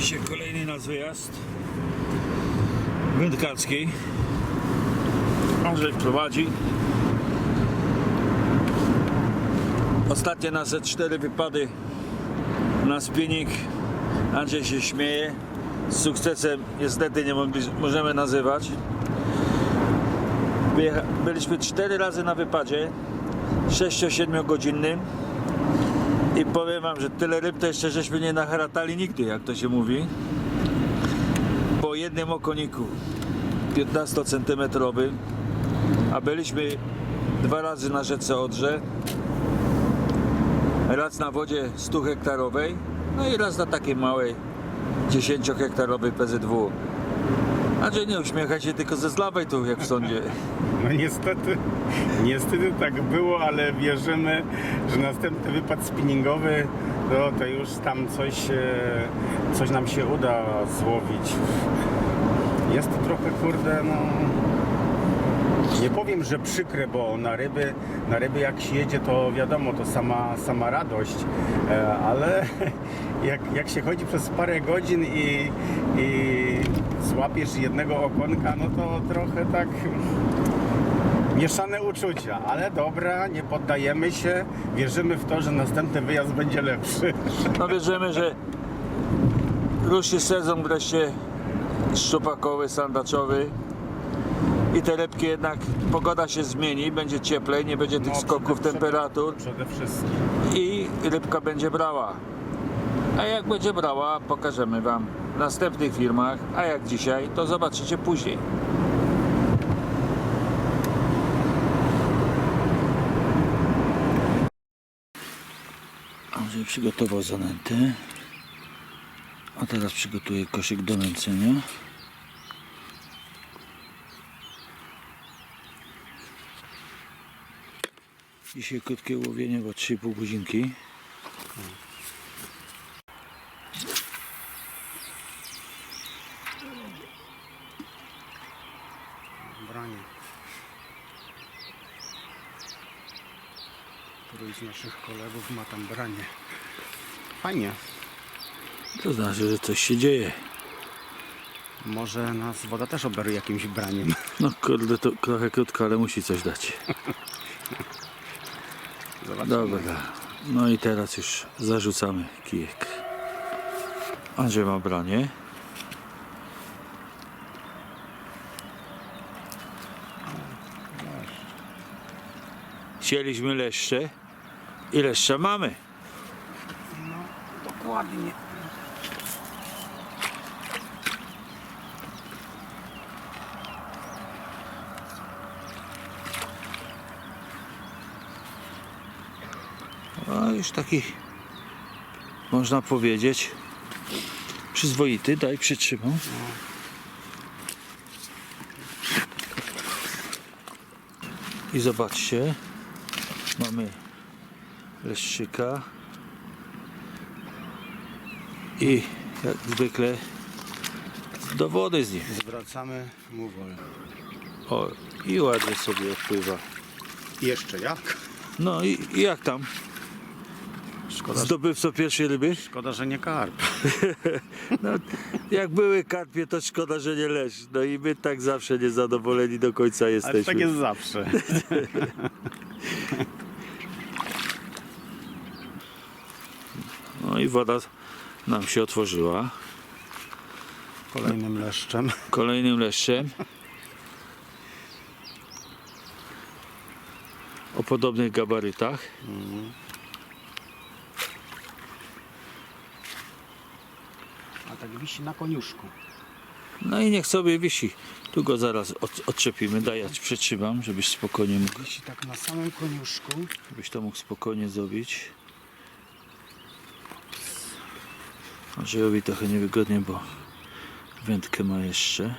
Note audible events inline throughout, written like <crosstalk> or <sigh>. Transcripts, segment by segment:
Dzisiaj kolejny nasz wyjazd wędkarski. Andrzej prowadzi. Ostatnie nasze cztery wypady na spinning. Andrzej się śmieje. Z sukcesem niestety nie mogli, możemy nazywać. Byliśmy cztery razy na wypadzie 6-7 godzinnym i powiem wam, że tyle ryb to jeszcze żeśmy nie naharatali nigdy, jak to się mówi. Po jednym okoniku 15 centymetrowym, a byliśmy dwa razy na rzece Odrze, raz na wodzie 100 hektarowej, no i raz na takiej małej 10 hektarowej PZW. Andrzej, nie uśmiechaj się, tylko ze zlawaj tu, jak w sądzie. <laughs> No niestety, niestety tak było, ale wierzymy, że następny wypad spinningowy, no to już tam coś, e, coś nam się uda złowić. Jest to trochę, kurde, no... Nie powiem, że przykre, bo na ryby, na ryby jak się jedzie, to wiadomo, to sama, sama radość, e, ale <laughs> jak, jak się chodzi przez parę godzin i, i złapiesz jednego okonka, no to trochę tak mieszane uczucia, ale dobra, nie poddajemy się, wierzymy w to, że następny wyjazd będzie lepszy. <laughs> No wierzymy, że ruszy sezon wreszcie szczupakowy, sandaczowy i te rybki jednak pogoda się zmieni, będzie cieplej, nie będzie tych No, skoków przede- temperatur Przede wszystkim. i rybka będzie brała. A jak będzie brała, pokażemy Wam w następnych filmach, a jak dzisiaj, to zobaczycie później. Andrzej przygotował zanętę, a teraz przygotuję koszyk do nęcenia. Dzisiaj krótkie łowienie, bo 3,5 godzinki. Branie. Któryś z naszych kolegów ma tam branie. Fajnie. To znaczy, że coś się dzieje. Może nas woda też oberuje jakimś braniem. No kurde, to trochę krótko, ale musi coś dać. <laughs> Zobaczymy. Dobra. No i teraz już zarzucamy kijek. Andrzej ma branie. Chcieliśmy leszcze i leszcze mamy. Dokładnie. A już taki, można powiedzieć, przyzwoity. Daj, przytrzymam. I zobaczcie, mamy leszczyka i jak zwykle do wody z nim. Zwracamy mu wolę. O, i ładnie sobie odpływa. Jeszcze jak? No i, i jak tam? Szkoda, Zdobywco pierwszej ryby? szkoda, że nie karp. <laughs> No, jak były karpie, to szkoda, że nie leż. No i my tak zawsze niezadowoleni do końca Ale jesteśmy. tak jest zawsze. <laughs> No i woda nam się otworzyła. Kolejnym leszczem. Kolejnym leszczem. O podobnych gabarytach. A tak wisi na koniuszku. No i niech sobie wisi. Tu go zaraz od, odczepimy. Daj, ja ci przytrzymam, żebyś spokojnie mógł, Wisi tak na samym koniuszku. żebyś to mógł spokojnie zrobić. Andrzejowi trochę niewygodnie, bo wędkę ma jeszcze.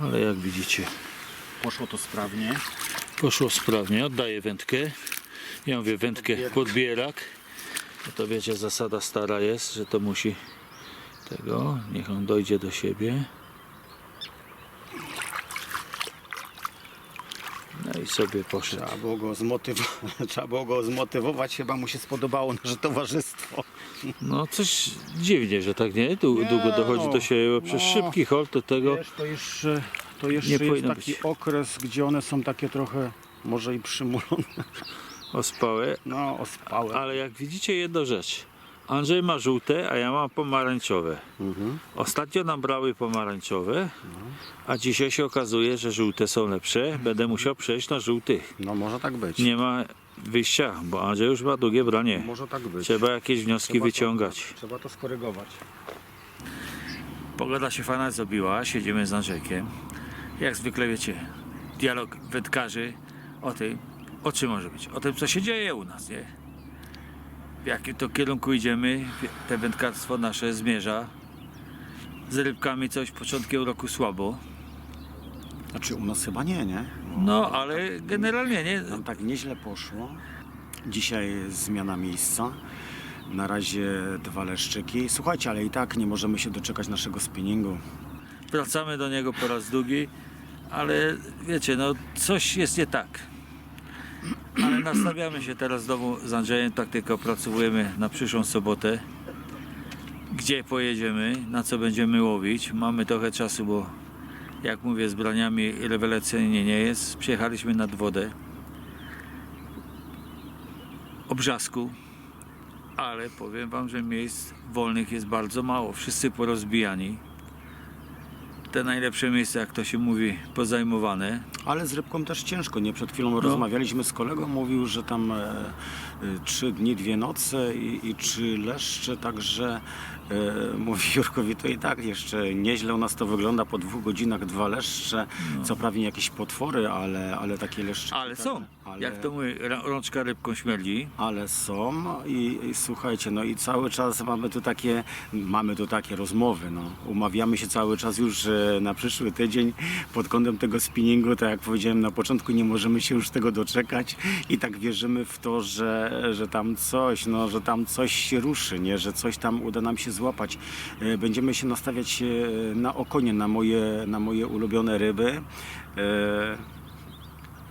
Ale jak widzicie, Poszło to sprawnie. Poszło sprawnie, oddaję wędkę. Ja mówię wędkę Podbierak. podbierak. No to wiecie, zasada stara jest, że to musi tego, niech on dojdzie do siebie. No i sobie poszedł. Trzeba było go zmotywować, <laughs> trzeba było go zmotywować. chyba mu się spodobało nasze towarzystwo. <laughs> No coś dziwnie, że tak nie? Dłu- Nie, Długo dochodzi no, do siebie, przez no. szybki holt do tego. Wiesz, to jeszcze, to jeszcze Nie jest taki być. okres, gdzie one są takie trochę może i przymulone, Ospałe, no ospałe. ale jak widzicie jedną rzecz. Andrzej ma żółte, a ja mam pomarańczowe. Mhm. Ostatnio nam brały pomarańczowe, a dzisiaj się okazuje, że żółte są lepsze. Będę musiał przejść na żółtych. No może tak być. Nie ma wyjścia, bo Andrzej już ma długie branie. Może tak być. Trzeba jakieś wnioski Trzeba to- wyciągać. Trzeba to skorygować. Pogoda się fajna zrobiła, siedzimy z Andrzejkiem. Jak zwykle wiecie, dialog wędkarzy o tym, o czym może być, o tym co się dzieje u nas, nie? W jakim to kierunku idziemy, te wędkarstwo nasze zmierza. Z rybkami coś początkiem roku słabo. Znaczy u nas chyba nie, nie? No, ale generalnie nie. Nam tak nieźle poszło. Dzisiaj jest zmiana miejsca. Na razie dwa leszczyki. Słuchajcie, ale i tak nie możemy się doczekać naszego spinningu. Wracamy do niego po raz drugi, ale wiecie, no coś jest nie tak. Ale nastawiamy się teraz znowu z Andrzejem, tak tylko opracowujemy na przyszłą sobotę. Gdzie pojedziemy, na co będziemy łowić. Mamy trochę czasu, bo jak mówię, z braniami rewelacyjnie nie jest. Przyjechaliśmy nad wodę. Obrzasku. Ale powiem wam, że miejsc wolnych jest bardzo mało. Wszyscy porozbijani te najlepsze miejsca, jak to się mówi, pozajmowane. Ale z rybką też ciężko, nie? Przed chwilą No. rozmawialiśmy z kolegą, mówił, że tam e, e, trzy dni, dwie noce i, i trzy leszcze, także e, <laughs> mówi Jurkowi, to i tak jeszcze nieźle u nas to wygląda, po dwóch godzinach dwa leszcze, co prawnie jakieś potwory, ale, ale takie leszcze. No. Ale są. Ale, Jak to mówi, ra- rączka rybką śmierdzi. ale są i, i słuchajcie, no i cały czas mamy tu takie, mamy tu takie rozmowy, no. Umawiamy się cały czas już e, na przyszły tydzień pod kątem tego spinningu, tak jak powiedziałem na początku, nie możemy się już tego doczekać i tak wierzymy w to, że, że tam coś, no, że tam coś się ruszy, nie, że coś tam uda nam się złapać. E, Będziemy się nastawiać e, na okonie, na moje, na moje ulubione ryby. E,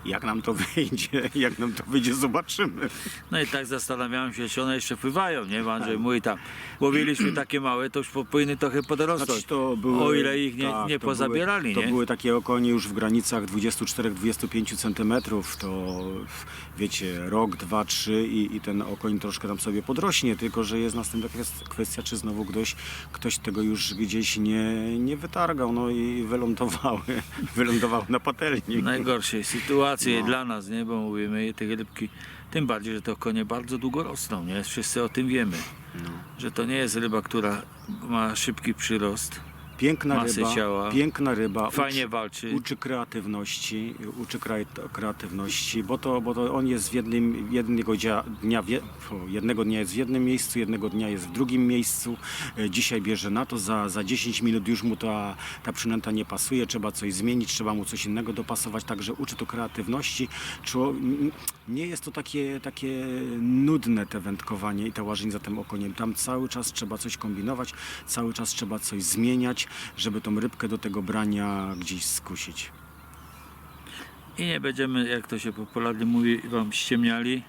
Jak nam to wyjdzie, jak nam to wyjdzie, zobaczymy. No i tak zastanawiałem się, czy one jeszcze pływają, nie? Bo Andrzej mówi tam, łowiliśmy <clears throat> takie małe, to już po- powinny trochę podrosnąć. Znaczy, to były, o ile ich nie, tak, nie to pozabierali, były, To nie? były takie okonie już w granicach 24-25 cm. To wiecie, rok, dwa, trzy i, i ten okoń troszkę tam sobie podrośnie, tylko że jest następna kwest- kwestia, czy znowu ktoś, ktoś tego już gdzieś nie, nie wytargał, no i wylądowały, <laughs> wylądowały na patelni. Najgorszej sytuacji No. dla nas, nie? Bo mówimy, te rybki, tym bardziej, że te konie bardzo długo rosną, nie? Wszyscy o tym wiemy. No. Że to nie jest ryba, która ma szybki przyrost, Piękna masy ryba, ciała. piękna ryba. fajnie uczy- walczy. Uczy kreatywności, uczy kre- kreatywności, bo to, bo to on jest w jednym, jednego dnia, fu, jednego dnia jest w jednym miejscu, jednego dnia jest w drugim miejscu. E, Dzisiaj bierze na to, za, za 10 minut już mu ta, ta przynęta nie pasuje, trzeba coś zmienić, trzeba mu coś innego dopasować, także uczy to kreatywności. Nie jest to takie, takie nudne te wędkowanie i ta łażenie za tym okoniem. Tam cały czas trzeba coś kombinować, cały czas trzeba coś zmieniać, żeby tą rybkę do tego brania gdzieś skusić. I nie będziemy, jak to się popularnie mówi, wam ściemniali.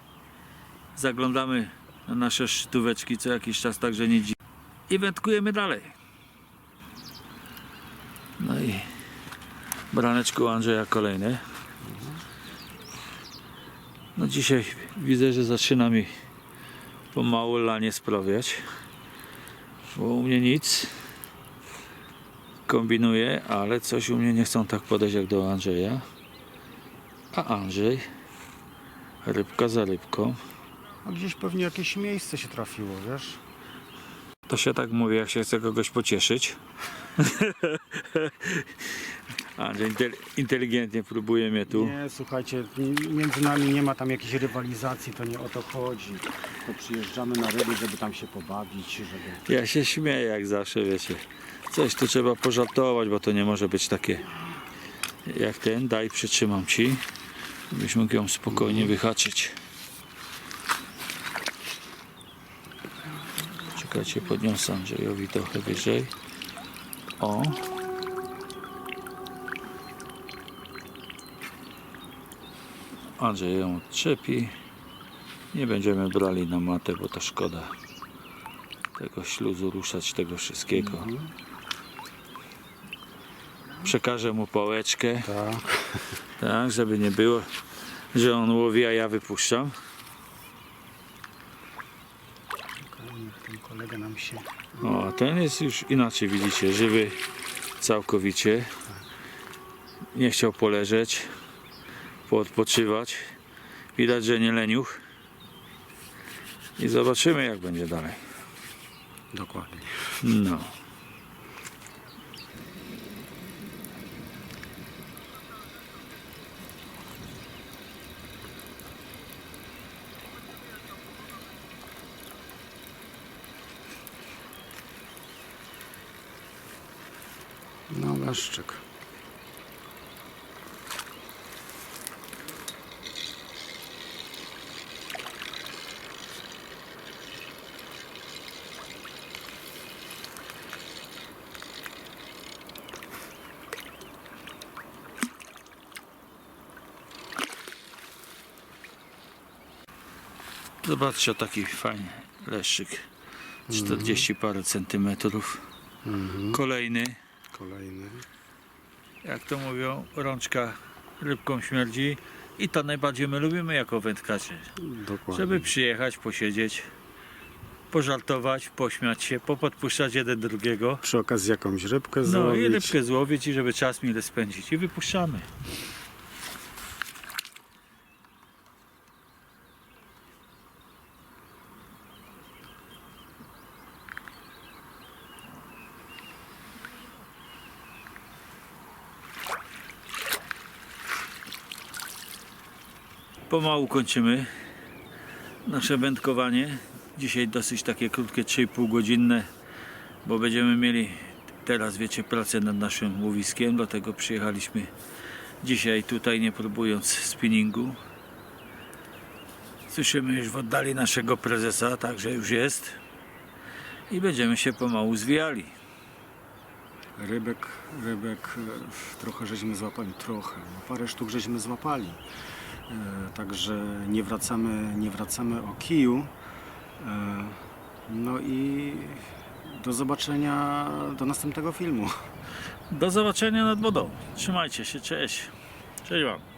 Zaglądamy na nasze sztóweczki co jakiś czas, także nie dziwi. I wędkujemy dalej. No i braneczku Andrzeja kolejne. No dzisiaj widzę, że zaczyna mi pomału lanie sprawiać. Bo u mnie nic. Kombinuję, ale coś u mnie nie chcą tak podejść jak do Andrzeja. A Andrzej, rybka za rybką. A gdzieś pewnie jakieś miejsce się trafiło, wiesz? To się tak mówi, jak się chce kogoś pocieszyć. <laughs> Andrzej intel- inteligentnie próbuje mnie tu. Nie, słuchajcie, między nami nie ma tam jakiejś rywalizacji, to nie o to chodzi. To przyjeżdżamy na ryby, żeby tam się pobawić, żeby... Ja się śmieję jak zawsze, wiecie. Coś tu trzeba pożartować, bo to nie może być takie jak ten. Daj, przytrzymam ci, żebyś mógł ją spokojnie wyhaczyć. Czekajcie, podniosę Andrzejowi trochę wyżej. O. Andrzej ją odczepi. Nie będziemy brali na matę, bo to szkoda. tego śluzu ruszać, tego wszystkiego. Przekażę mu pałeczkę, Tak. tak, żeby nie było, że on łowi, a ja wypuszczam. Ten kolega nam się... O, a ten jest już inaczej, widzicie, żywy całkowicie. Nie chciał poleżeć, poodpoczywać. Widać, że nie leniuch. I zobaczymy, jak będzie dalej. Dokładnie. No. No, leszczyk. Zobaczcie, taki fajny leszczyk. 40 parę centymetrów. Kolejny, Kolejny. jak to mówią, rączka rybką śmierdzi. I to najbardziej my lubimy jako wędkarze. Dokładnie. Żeby przyjechać, posiedzieć, pożartować, pośmiać się, popodpuszczać jeden drugiego. Przy okazji jakąś rybkę No złowić. i rybkę złowić i żeby czas mile spędzić. I wypuszczamy. Pomału kończymy nasze wędkowanie. Dzisiaj dosyć takie krótkie, 3,5 godzinne bo będziemy mieli teraz, wiecie, pracę nad naszym łowiskiem, dlatego przyjechaliśmy dzisiaj tutaj, nie próbując spinningu. Słyszymy już w oddali naszego prezesa, także już jest i będziemy się pomału zwijali. Rybek, rybek trochę żeśmy złapali, trochę, no parę sztuk żeśmy złapali. E, także nie wracamy, nie wracamy o kiju. E, no i do zobaczenia do następnego filmu. Do zobaczenia nad wodą. Trzymajcie się, cześć. Cześć Wam.